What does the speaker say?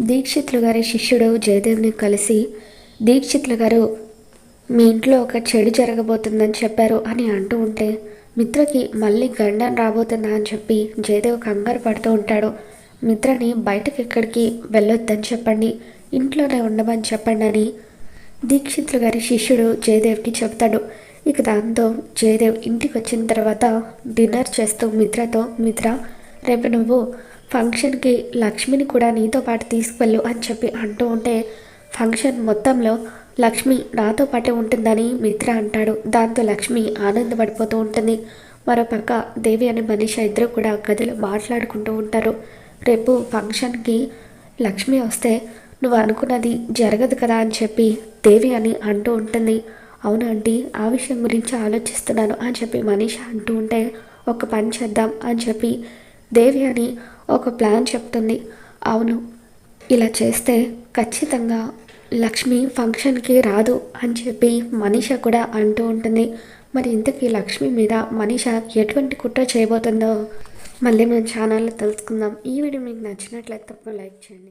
దీక్షితులు గారి శిష్యుడు జయదేవ్ని కలిసి దీక్షితులు గారు మీ ఇంట్లో ఒక చెడు జరగబోతుందని చెప్పారు అని అంటూ ఉంటే మిత్రకి మళ్ళీ గండం రాబోతుందా అని చెప్పి జయదేవ్ కంగారు పడుతూ ఉంటాడు. మిత్రని బయటకు ఎక్కడికి వెళ్ళొద్దని చెప్పండి ఇంట్లోనే ఉండమని చెప్పండి అని దీక్షితులు గారి శిష్యుడు జయదేవ్కి చెప్తాడు ఇక దాంతో జయదేవ్ ఇంటికి వచ్చిన తర్వాత డిన్నర్ చేస్తూ మిత్రతో మిత్ర రేపు నువ్వు ఫంక్షన్కి లక్ష్మిని కూడా నీతో పాటు తీసుకువెళ్ళు అని చెప్పి అంటూ ఉంటే ఫంక్షన్ మొత్తంలో లక్ష్మి నాతో పాటే ఉంటుందని మిత్ర అంటాడు. దాంతో లక్ష్మి ఆనందపడిపోతూ ఉంటుంది. మరోపక్క దేవి అని మనిషి ఇద్దరు కూడా గదిలో మాట్లాడుకుంటూ ఉంటారు. రేపు ఫంక్షన్కి లక్ష్మి వస్తే నువ్వు అనుకున్నది జరగదు కదా అని చెప్పి దేవి అని అంటూ ఉంటుంది. అవునా ఆంటీ? ఆ విషయం గురించి ఆలోచిస్తున్నాను అని చెప్పి మనీష అంటూ ఉంటే ఒక పని చేద్దాం అని చెప్పి దేవి అని ఒక ప్లాన్ చెప్తుంది. అవును ఇలా చేస్తే ఖచ్చితంగా లక్ష్మి ఫంక్షన్కి రాదు అని చెప్పి మనీష కూడా అంటూ ఉంటుంది. మరి ఇంతకీ లక్ష్మి మీద మనీష ఎటువంటి కుట్ర చేయబోతుందో మళ్ళీ మన ఛానల్లో తెలుసుకుందాం. ఈ వీడియో మీకు నచ్చినట్లయితే తప్పకుండా లైక్ చేయండి.